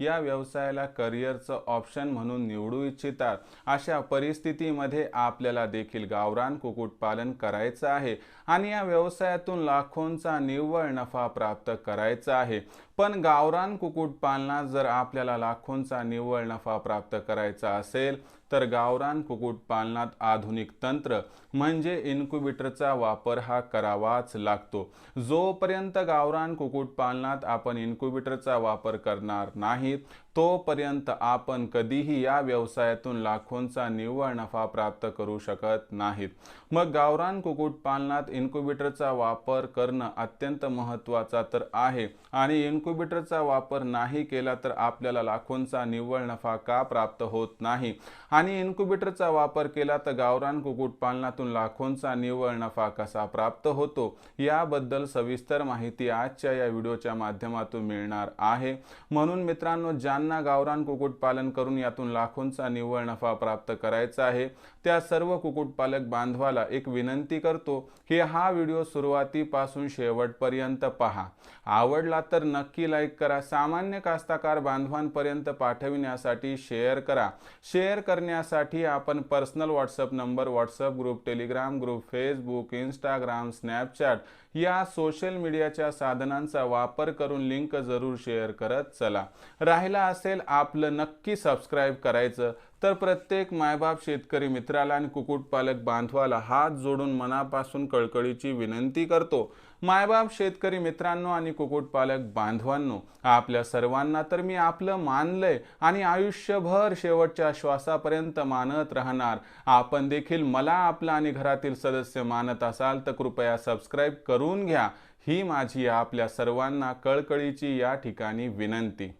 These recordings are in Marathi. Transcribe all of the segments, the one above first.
या व्यवसायाला करिअरचं ऑप्शन म्हणून निवडू इच्छितात. अशा परिस्थितीमध्ये आपल्याला देखील गावरान कुक्कुटपालन करायचं आहे आणि या व्यवसायातून लाखोंचा निव्वळ नफा प्राप्त करायचा आहे. पण गावरान कुक्कुटपालनात जर आपल्याला लाखोंचा निव्वळ नफा प्राप्त करायचा असेल तर गावरान कुक्कुटपालनात आधुनिक तंत्र म्हणजे इन्क्युबेटरचा वापर हा करावाच लागतो. जोपर्यंत गावरान कुक्कुटपालनात आपण इन्क्युबेटरचा वापर करणार नाहीत तोपर्यंत आपण कधीही या व्यवसायातून लाखोंचा निव्वळ नफा प्राप्त करू शकत नाहीत. मग गावरान कुक्कुटपालनात इन्क्युबेटरचा वापर करणं अत्यंत महत्त्वाचा तर आहे. आणि इन्क्युबेटरचा वापर नाही केला तर आपल्याला लाखोंचा निव्वळ नफा का प्राप्त होत नाही? आणि इन्क्युबेटरचा वापर केला तर गावरान कुक्कुटपालनातून लाखोंचा निव्वळ नफा कसा प्राप्त होतो? याबद्दल सविस्तर माहिती आजच्या या व्हिडिओच्या माध्यमातून मिळणार आहे. म्हणून मित्रांनो ज्या ज्यांना गावरान कुक्कुटपालन करून यातून लाखोंचा निव्वळ नफा प्राप्त करायचा आहे. त्या सर्व कुक्कुटपालक बांधवाला एक विनंती करतो की हा व्हिडिओ सुरुवातीपासून शेवटपर्यंत पहा. आवडला तर नक्की लाईक करा. सामान्य कास्ताकार बांधवांपर्यंत पाठविण्यासाठी शेअर करा. शेअर करण्यासाठी आपण personal WhatsApp number WhatsApp group Telegram group Facebook Instagram Snapchat या सोशल मीडियाच्या साधनांचा वापर करून लिंक जरूर शेअर करत चला. राहिला असेल आपलं नक्की सबस्क्राईब करायचं तर प्रत्येक मायबाप शेतकरी मित्राला आणि कुक्कुटपालक बांधवाला हात जोडून मनापासून कळकळीची विनंती करतो. मायबाप शेतकरी मित्रांनो आणि कुक्कुटपालक बांधवांनो आपल्या सर्वांना तर मी आपलं मानलंय आणि आयुष्यभर शेवटच्या श्वासापर्यंत मानत राहणार. आपण देखील मला आपला आणि घरातील सदस्य मानत असाल तर कृपया सबस्क्राईब करून घ्या. ही माझी आपल्या सर्वांना कळकळीची या ठिकाणी विनंती.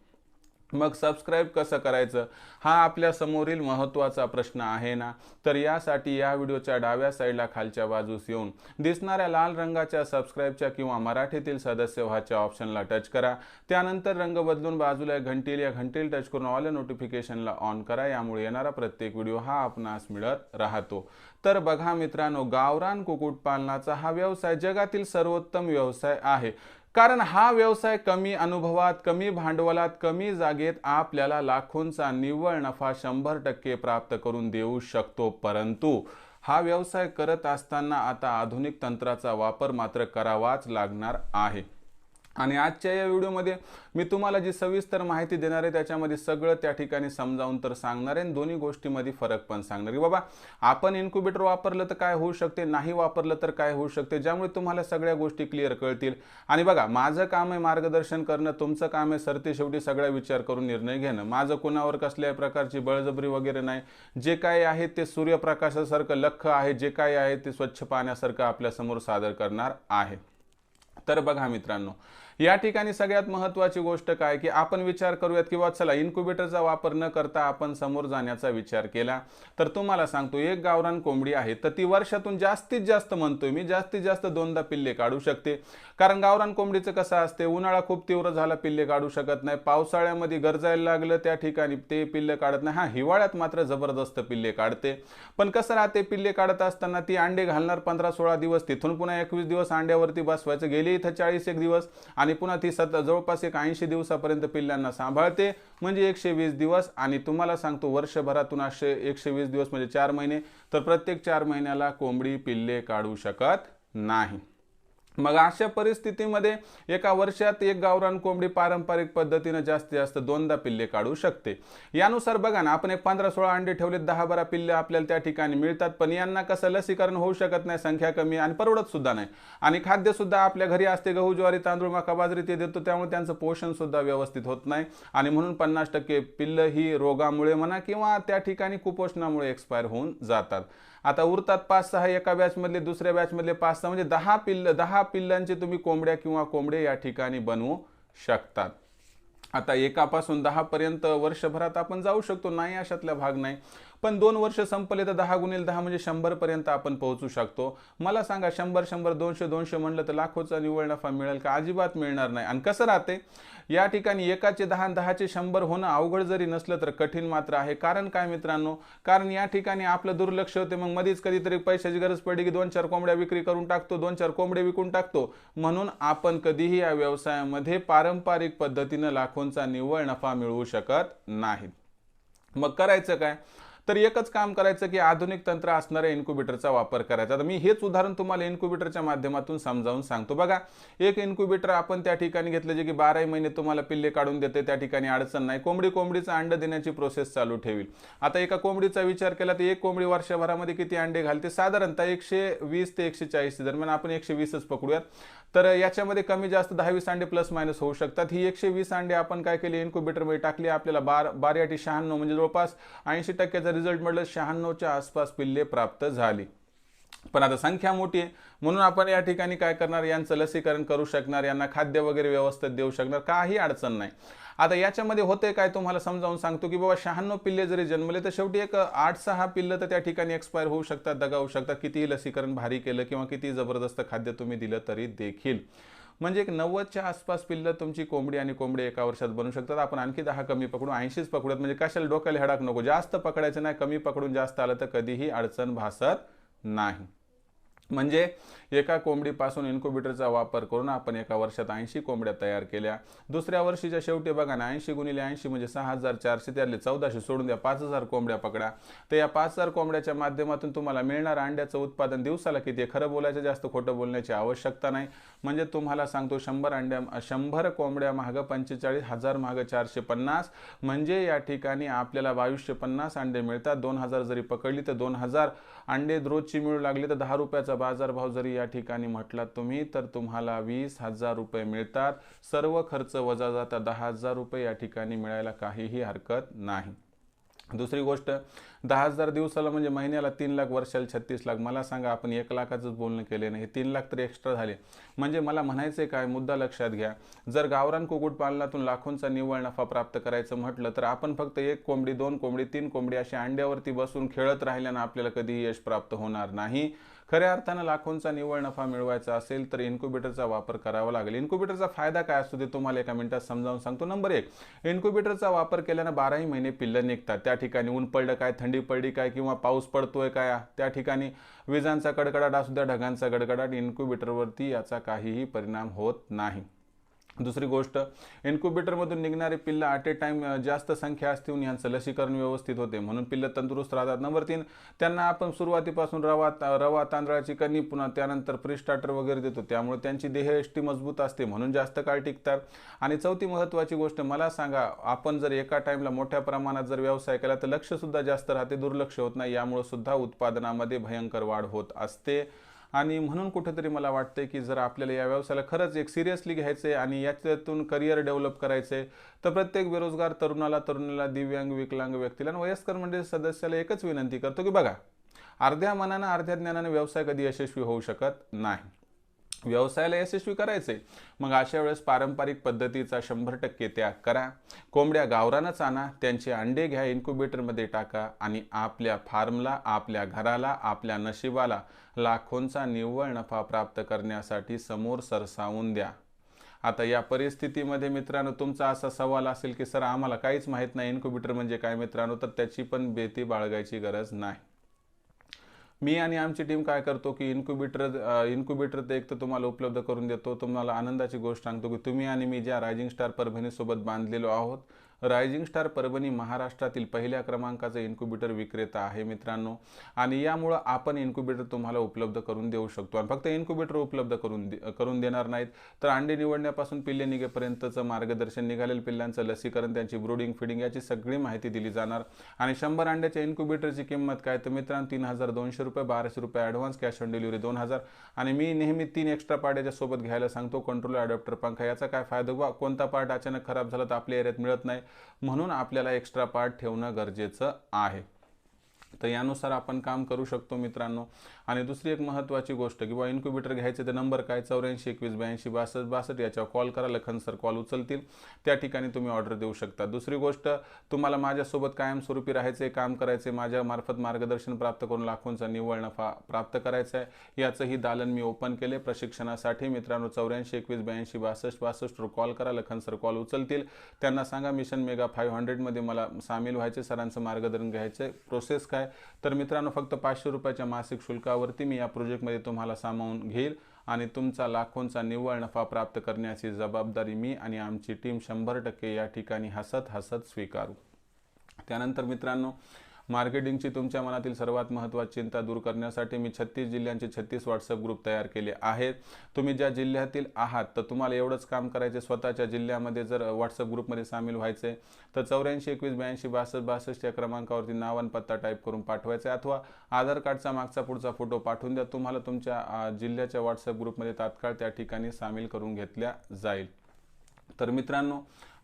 मग सबस्क्राईब कसं करायचं? हा आपल्या समोरील महत्त्वाचा प्रश्न आहे ना? तर यासाठी या व्हिडिओच्या डाव्या साईडला खालच्या बाजूस येऊन दिसणाऱ्या लाल रंगाच्या सबस्क्राईबच्या किंवा मराठीतील सदस्य व्हाच्या ऑप्शनला टच करा. त्यानंतर रंग बदलून बाजूला घंटील या घंटील टच करून ऑल नोटिफिकेशनला ऑन करा. यामुळे येणारा प्रत्येक व्हिडिओ हा आपणास मिळत राहतो. तर बघा मित्रांनो गावरान कुक्कुटपालनाचा हा व्यवसाय जगातील सर्वोत्तम व्यवसाय आहे. कारण हा व्यवसाय कमी अनुभवात कमी भांडवलात कमी जागेत आपल्याला लाखोंचा निव्वळ नफा शंभर टक्के प्राप्त करून देऊ शकतो. परंतु हा व्यवसाय करत असताना आता आधुनिक तंत्राचा वापर मात्र करावाच लागणार आहे. आणि आजच्या या व्हिडिओमध्ये मी तुम्हाला जी सविस्तर माहिती देणार आहे त्याच्यामध्ये सगळं त्या ठिकाणी समजावून तर सांगणार आहे आणि दोन्ही गोष्टीमध्ये फरक पण सांगणार आहे. बाबा आपण इन्क्युबेटर वापरलं तर काय होऊ शकते नाही वापरलं तर काय होऊ शकते ज्यामुळे तुम्हाला सगळ्या गोष्टी क्लिअर कळतील. आणि बघा माझं काम आहे मार्गदर्शन करणं तुमचं काम आहे सरते शेवटी सगळा विचार करून निर्णय घेणं. माझं कुणावर कसल्याही प्रकारची बळजबरी वगैरे नाही. जे काय आहे ते सूर्यप्रकाशासारखं लख आहे जे काय आहे ते स्वच्छ पाण्यासारखं आपल्यासमोर सादर करणार आहे. तर बघा मित्रांनो या ठिकाणी सगळ्यात महत्त्वाची गोष्ट काय की आपण विचार करूयात किंवा चला इन्क्युबेटरचा वापर न करता आपण समोर जाण्याचा विचार केला. तर तुम्हाला सांगतो एक गावरान कोंबडी आहे तर ती वर्षातून जास्तीत जास्त म्हणतोय मी जास्तीत जास्त दोनदा पिल्ले काढू शकते. कारण गावरान कोंबडीचं कसं असते उन्हाळा खूप तीव्र झाला पिल्ले काढू शकत नाही. पावसाळ्यामध्ये गरजायला लागलं त्या ठिकाणी ते पिल्ले काढत नाही. हा हिवाळ्यात मात्र जबरदस्त पिल्ले काढते. पण कसं राहते पिल्ले काढत असताना ती अंडे घालणार पंधरा सोळा दिवस तिथून पुन्हा एकवीस दिवस अंड्यावरती बसवायचं गेले इथं चाळीस एक दिवस आणि पुन्हा ती सत जवळपास एक ऐंशी दिवसापर्यंत पिल्लांना सांभाळते. म्हणजे एकशे वीस दिवस. आणि तुम्हाला सांगतो वर्षभरातून असे एकशे वीस दिवस म्हणजे चार महिने. तर प्रत्येक चार महिन्याला कोंबडी पिल्ले काढू शकत नाही. मग अशा परिस्थितीमध्ये एका वर्षात एक गावरान कोंबडी पारंपरिक पद्धतीनं जास्तीत जास्त दोनदा पिल्ले काढू शकते. यानुसार बघा ना आपण एक पंधरा सोळा अंडे ठेवले दहा बारा पिल्ले आपल्याला त्या ठिकाणी मिळतात पण यांना कसं लसीकरण होऊ शकत नाही संख्या कमी आणि परवडत सुद्धा नाही. आणि खाद्य सुद्धा आपल्या घरी असते गहू ज्वारी तांदूळ मका बाजरी ते देतो त्यामुळे त्यांचं पोषण सुद्धा व्यवस्थित होत नाही. आणि म्हणून पन्नास टक्के पिल्लं ही रोगामुळे म्हणा किंवा त्या ठिकाणी कुपोषणामुळे एक्सपायर होऊन जातात. आता उरतात पाच सहा एका बॅचमधले दुसऱ्या बॅचमधले पाच सहा म्हणजे दहा पिल्ल दहा पिल्लांचे तुम्ही कोंबड्या किंवा कोंबडे या ठिकाणी बनवू शकतात. आता एकापासून दहापर्यंत वर्षभरात आपण जाऊ शकतो नाही अशातला भाग नाही. पण दोन वर्ष संपले तर दहा गुणिले दहा म्हणजे शंभरपर्यंत आपण पोहोचू शकतो. मला सांगा शंभर शंभर दोनशे दोनशे म्हणलं तर लाखोचा निव्वळ नफा मिळेल का? अजिबात मिळणार नाही. आणि कसं राहते? या ठिकाणी एकाचे दहा दहाचे शंभर होणं अवघड जरी नसलं तर कठीण मात्र आहे. कारण काय मित्रांनो? कारण या ठिकाणी आपलं दुर्लक्ष होते मग मध्येच कधीतरी पैशाची गरज पडली की दोन चार कोंबड्या विक्री करून टाकतो दोन चार कोंबडे विकून टाकतो. म्हणून आपण कधीही या व्यवसायामध्ये पारंपरिक पद्धतीनं लाखोंचा निव्वळ नफा मिळवू शकत नाहीत. मग करायचं काय? तर एकच काम करायचं की आधुनिक तंत्र असणाऱ्या इन्क्युबेटरचा वापर करायचा. तर मी हेच उदाहरण तुम्हाला इन्क्युबेटरच्या माध्यमातून समजावून सांगतो. बघा एक इन्क्युबेटर आपण त्या ठिकाणी घेतलं जे की बाराही महिने तुम्हाला पिल्ले काढून देते त्या ठिकाणी अडचण नाही. कोंबडी कोंबडीचं अंड देण्याची प्रोसेस चालू ठेवी आता एका कोंबडीचा विचार केला तर एक कोंबडी वर्षभरामध्ये किती अंडे घालते? साधारणतः एकशे वीस ते एकशे चाळीस दरम्यान आपण एकशे वीसच पकडूयात. तर याच्यामध्ये कमी जास्त दहावीस अंडे प्लस मायनस होऊ शकतात. ही एकशे वीस अंडे आपण काय केली? इन्क्युबेटरमध्ये टाकली. आपल्याला बार बाराठी शहाण्णव म्हणजे जवळपास ऐंशी टक्क्याचा रिझल्ट म्हटलं शहाण्णवच्या आसपास पिल्ले प्राप्त झाली. पण आता संख्या मोठी आहे. म्हणून आपण या ठिकाणी काय करणार? यांचं लसीकरण करू शकणार. यांना खाद्य वगैरे व्यवस्थित देऊ शकणार. काही अडचण नाही. आता याच्यामध्ये होते काय तुम्हाला समजावून सांगतो की बाबा शहाण्णव पिल्ले जरी जन्मले तर शेवटी एक आठ सहा पिल्लं तर त्या ठिकाणी एक्सपायर होऊ शकतात दगावू शकतात. कितीही लसीकरण भारी केलं किंवा किती जबरदस्त खाद्य तुम्ही दिलं तरी देखील. म्हणजे एक नव्वदच्या आसपास पिल्लं तुमची कोंबडी आणि कोंबडी एका वर्षात बनू शकतात. आपण आणखी दहा कमी पकडू ऐंशीच पकडूयात. म्हणजे कशाला डोक्याला हडाक नको? जास्त पकडायचं नाही कमी पकडून जास्त आलं तर कधीही अडचण भासत नाही. म्हणजे एका कोंबडीपासून इन्क्युबेटरचा वापर करून आपण एका वर्षात ऐंशी कोंबड्या तयार केल्या. दुसऱ्या वर्षीच्या शेवटी बघा ना ऐंशी गुणिले ऐंशी म्हणजे सहा हजार चारशे त्यातले चौदाशे सोडून द्या पाच हजार कोंबड्या पकडा. तर या पाच हजार कोंबड्याच्या माध्यमातून तुम्हाला मिळणार अंड्याचं उत्पादन दिवसाला किती आहे? खरं बोलायचं जास्त खोटं बोलण्याची आवश्यकता नाही. म्हणजे तुम्हाला सांगतो शंभर अंड्या शंभर कोंबड्या महाग पंचेचाळीस हजार महाग चारशे पन्नास. म्हणजे या ठिकाणी आपल्याला बावीसशे पन्नास अंडे मिळतात. दोन हजार जरी पकडली तर दोन हजार अंडे रोजची मिळू लागली तर दहा रुपयाचा बाजारभाव जरी या ठिकाणी म्हटलात तुम्ही तर तुम्हाला वीस हजार रुपये मिळतात. सर्व खर्च वजा जाता दहा हजार रुपये या ठिकाणी मिळायला काहीही हरकत नाही. दुसरी गोष्ट दहा हजार दिवसाला म्हणजे महिन्याला तीन लाख वर्षाला छत्तीस लाख. मला सांगा आपण एक लाखाचंच बोलणं केले नाही. तीन लाख तरी एक्स्ट्रा झाले. म्हणजे मला म्हणायचं काय मुद्दा लक्षात घ्या. जर गावरान कुक्कुटपालनातून लाखोंचा निव्वळ नफा प्राप्त करायचं म्हटलं तर आपण फक्त एक कोंबडी दोन कोंबडी तीन कोंबडी अशी अंड्यावरती बसून खेळत राहिल्यानं आपल्याला कधीही यश प्राप्त होणार नाही. खऱ्या अर्थानं लाखोंचा निव्वळ नफा मिळवायचा असेल तर इन्क्युबेटरचा वापर करावा लागेल. इन्क्युबेटरचा फायदा काय असतो ते तुम्हाला एका मिनिटात समजावून सांगतो. नंबर एक इन्क्युबेटरचा वापर केल्यानं बाराही महिने पिल्लं निघतात. त्या ठिकाणी ऊन पडलं काय थंडी पडली काय किंवा पाऊस पडतोय काय? त्या ठिकाणी विजांचा कडकडाट असू द्या ढगांचा गडगडाट इन्क्युबेटरवरती याचा काहीही परिणाम होत नाही. दुसरी गोष्ट इन्क्युबेटरमधून निघणारे पिल्लं ॲट ए टाईम जास्त संख्या असतील यांचं लसीकरण व्यवस्थित होते. म्हणून पिल्लं तंदुरुस्त राहतात. नंबर तीन त्यांना आपण सुरुवातीपासून रवा रवा तांदळाची कणी पुन्हा त्यानंतर प्रिस्टार्टर वगैरे देतो. त्यामुळे त्यांची देहयष्टी मजबूत असते म्हणून जास्त काळ टिकतात. आणि चौथी महत्त्वाची गोष्ट मला सांगा आपण जर एका टाईमला मोठ्या प्रमाणात जर व्यवसाय केला तर लक्षसुद्धा जास्त राहते दुर्लक्ष होत नाही. यामुळे सुद्धा उत्पादनामध्ये भयंकर वाढ होत असते. आणि म्हणून कुठेतरी मला वाटते की जर आपल्याला या व्यवसायाला खरंच एक सिरियसली घ्यायचं आहे आणि याच्यातून करिअर डेव्हलप करायचं आहे तर प्रत्येक बेरोजगार तरुणाला तरुणाला दिव्यांग विकलांग व्यक्तीला आणि वयस्कर म्हणजे सदस्याला एकच विनंती करतो की बघा अर्ध्या मनानं अर्ध्या ज्ञानानं व्यवसाय कधी यशस्वी होऊ शकत नाही. व्यवसायाला यशस्वी करायचे. मग अशा वेळेस पारंपरिक पद्धतीचा शंभर टक्के त्याग करा. कोंबड्या गावरानच आणा त्यांचे अंडे घ्या इन्क्युबेटरमध्ये टाका आणि आपल्या फार्मला आपल्या घराला आपल्या नशिबाला लाखोंचा निव्वळ नफा प्राप्त करण्यासाठी समोर सरसावून द्या. आता या परिस्थितीमध्ये मित्रांनो तुमचा असा सवाल असेल की सर आम्हाला काहीच माहीत नाही इन्क्युबेटर म्हणजे काय मित्रांनो? तर त्याची पण बेती बाळगायची गरज नाही. मी आणि आमची टीम काय करतो की इन्क्युबेटर इन्क्युबेटर ते एक तर तुम्हाला उपलब्ध करून देतो. तुम्हाला आनंदाची गोष्ट सांगतो की तुम्ही आणि मी ज्या रायझिंग स्टार परभणीसोबत बांधलेलो आहोत रायझिंग स्टार परभणी महाराष्ट्रातील पहिल्या क्रमांकाचा इन्क्युबेटर विक्रेता आहे मित्रांनो. आणि यामुळं आपण इन्क्युबेटर तुम्हाला उपलब्ध करून देऊ शकतो. आणि फक्त इन्क्युबेटर उपलब्ध करून दे करून देणार नाहीत तर अंडे निवडण्यापासून पिल्ले निघेपर्यंतचं मार्गदर्शन निघालेल्या पिल्लांचं लसीकरण त्यांची ब्रोडिंग फिडिंग याची सगळी माहिती दिली जाणार. आणि शंभर अंड्याच्या इन्क्युबेटरची किंमत काय? तर मित्रांनो तीन हजार दोनशे रुपये बाराशे रुपये ॲडव्हान्स कॅश ऑन डिलिव्हरी दोन हजार. आणि मी नेहमी तीन एक्स्ट्रा पार्ट सोबत घ्यायला सांगतो कंट्रोल अडॅप्टर पंखा. याचा काय फायदा? बा कोणता पार्ट अचानक खराब झाला तर आपल्या एरियात मिळत नाही. म्हणून आपल्याला एक्स्ट्रा पार्ट ठेवणं गरजेचं आहे. तर यानुसार आपण काम करू शकतो मित्रांनो. आणि दुसरी एक महत्त्वाची गोष्ट किंवा इन्क्युबेटर घ्यायचे ते नंबर काय? चौऱ्याऐंशी एकवीस ब्याऐंशी बासष्ट बासष्ट याच्यावर कॉल करा. लखन सर कॉल उचलतील. त्या ठिकाणी तुम्ही ऑर्डर देऊ शकता. दुसरी गोष्ट तुम्हाला माझ्यासोबत कायमस्वरूपी राहायचे काम करायचे माझ्यामार्फत मार्गदर्शन प्राप्त करून लाखोंचा निव्वळ नफा प्राप्त करायचा आहे याचंही दालन मी ओपन केले. प्रशिक्षणासाठी मित्रांनो चौऱ्याऐंशी एकवीस ब्याऐंशी बासष्ट बासष्टवर कॉल करा. लखन सर कॉल उचलतील. त्यांना सांगा मिशन मेगा फाईव्ह हंड्रेडमध्ये मला सामील व्हायचे सरांचं मार्गदर्शन घ्यायचं प्रोसेस काय तर मित्रांनो फक्त पाचशे रुपयाच्या मासिक शुल्कावरती मी या प्रोजेक्टमध्ये तुम्हाला सामावून घेईल आणि तुमचा लाखोंचा निव्वळ नफा प्राप्त करण्याची जबाबदारी मी आणि आमची टीम शंभर टक्के या ठिकाणी हसत हसत स्वीकारू. त्यानंतर मित्रांनो मार्केटिंगची तुमच्या मनातील सर्वात महत्त्वाची चिंता दूर करण्यासाठी मी छत्तीस जिल्ह्यांचे छत्तीस व्हॉट्सअप ग्रुप तयार केले आहेत. तुम्ही ज्या जिल्ह्यातील आहात तर तुम्हाला एवढंच काम करायचे स्वतःच्या जिल्ह्यामध्ये जर व्हॉट्सअप ग्रुपमध्ये सामील व्हायचे तर चौऱ्याऐंशी एकवीस ब्याऐंशी बासष्ट बासष्ट या क्रमांकावरती नाव आणि पत्ता टाईप करून पाठवायचा अथवा आधार कार्डचा मागचा पुढचा फोटो पाठवून द्या. तुम्हाला तुमच्या जिल्ह्याच्या व्हॉट्सअप ग्रुपमध्ये तात्काळ त्या ठिकाणी सामील करून घेतल्या जाईल. तर मित्रांनो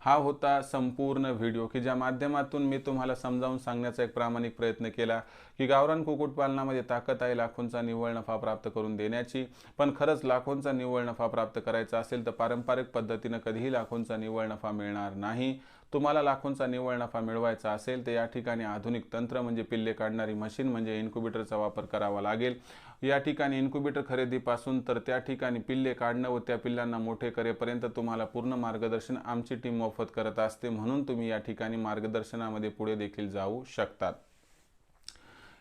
हा होता संपूर्ण व्हिडिओ की ज्या माध्यमातून मी तुम्हाला समजावून सांगण्याचा एक प्रामाणिक प्रयत्न केला की गावरान कुक्कुटपालनामध्ये ताकद आहे लाखोंचा निव्वळ नफा प्राप्त करून देण्याची. पण खरंच लाखोंचा निव्वळ नफा प्राप्त करायचा असेल तर पारंपरिक पद्धतीनं कधीही लाखोंचा निव्वळ नफा मिळणार नाही. तुम्हाला लाखोंचा निव्वळ नफा मिळवायचा असेल तर या ठिकाणी आधुनिक तंत्र म्हणजे पिल्ले काढणारी मशीन म्हणजे इन्क्युबेटरचा वापर करावा लागेल. या ठिकाणी इन्क्युबेटर खरेदीपासून तर त्या ठिकाणी पिल्ले काढणं व त्या पिल्लांना मोठे करेपर्यंत तुम्हाला पूर्ण मार्गदर्शन आमची टीम मोफत करत असते म्हणून तुम्ही या ठिकाणी मार्गदर्शनामध्ये पुढे देखील जाऊ शकतात.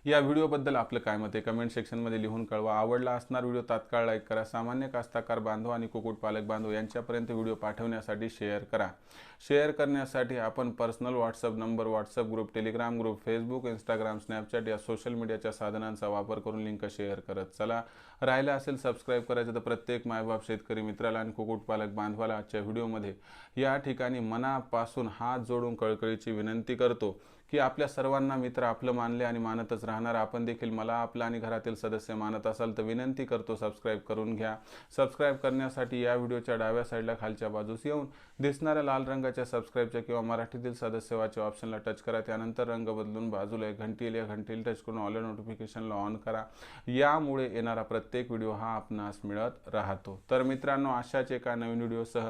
या व्हिडिओबद्दल आपलं काय मत आहे? कमेंट सेक्शनमध्ये लिहून कळवा. आवडला असणार व्हिडिओ तात्काळ लाईक करा. सामान्य कास्ताकार बांधव आणि कुक्कुटपालक बांधव यांच्यापर्यंत व्हिडिओ पाठवण्यासाठी शेअर करा. शेअर करण्यासाठी आपण personal WhatsApp number WhatsApp group Telegram group Facebook Instagram Snapchat या सोशल मीडियाच्या साधनांचा वापर करून लिंक शेअर करत चला. राहिलं असेल सबस्क्राईब करायचं तर प्रत्येक मायबाप शेतकरी मित्राला आणि कुक्कुटपालक बांधवाला आजच्या व्हिडिओमध्ये या ठिकाणी मनापासून हात जोडून कळकळीची विनंती करतो. की आपल्या सर्वांना मित्र आपलं मानले आणि मानतच राहणार. आपण देखील मला आपलं आणि घरातील सदस्य मानत असाल तर विनंती करतो सबस्क्राईब करून घ्या. सबस्क्राईब करण्यासाठी या व्हिडिओच्या डाव्या साईडला खालच्या बाजूस येऊन दिसणाऱ्या लाल रंगाच्या सबस्क्राईबच्या किंवा मराठीतील सदस्यवाच्या ऑप्शनला टच करा. त्यानंतर रंग बदलून बाजूला एक घंटी या घंटील टच करून ऑल नोटिफिकेशनला ऑन करा. यामुळे येणारा प्रत्येक व्हिडिओ हा आपणास मिळत राहतो. तर मित्रांनो अशाच एका नवीन व्हिडिओसह